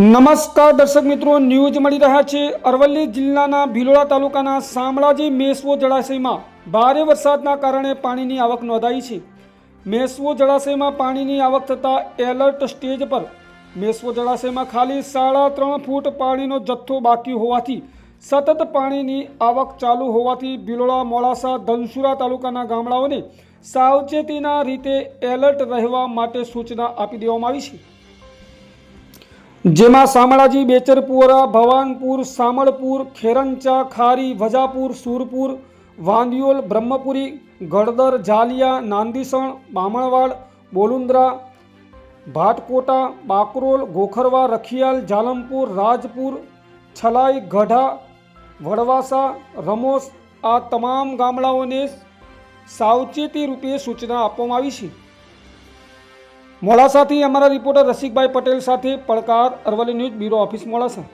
નમસ્કાર દર્શક મિત્રો ન્યૂઝ મળી રહ્યા છે. અરવલ્લી જિલ્લાના ભિલોડા તાલુકાના શામળાજી મેસવો જળાશયમાં ભારે વરસાદના કારણે પાણીની આવક નોંધાઈ છે. મેસવો જળાશયમાં પાણીની આવક થતાં એલર્ટ સ્ટેજ પર મેસવો જળાશયમાં ખાલી સાડા ત્રણ ફૂટ પાણીનો જથ્થો બાકી હોવાથી સતત પાણીની આવક ચાલુ હોવાથી ભિલોડા, મોડાસા, ધનસુરા તાલુકાના ગામડાઓને સાવચેતીના રીતે એલર્ટ રહેવા માટે સૂચના આપી દેવામાં આવી છે. જેમાં શામળાજી, બેચરપુરા, ભવાનપુર, સામળપુર, ખેરંચા, ખારી, વજાપુર, સુરપુર, વાંદિયોલ, બ્રહ્મપુરી, ગળદર, ઝાલિયા, નાંદીસણ, બામણવાડ, બોલુંદ્રા, ભાટકોટા, બાકરોલ, ગોખરવા, રખિયાલ, જાલમપુર, રાજપુર, છલાઈ, ગઢા, વડવાસા, રમોસ આ તમામ ગામડાઓને સાવચેતી રૂપે સૂચના આપવામાં આવી છે. મોડાસાથી અમારા રિપોર્ટર રસિકભાઈ પટેલ સાથે પડકાર Aravalli news bureau office Modasa.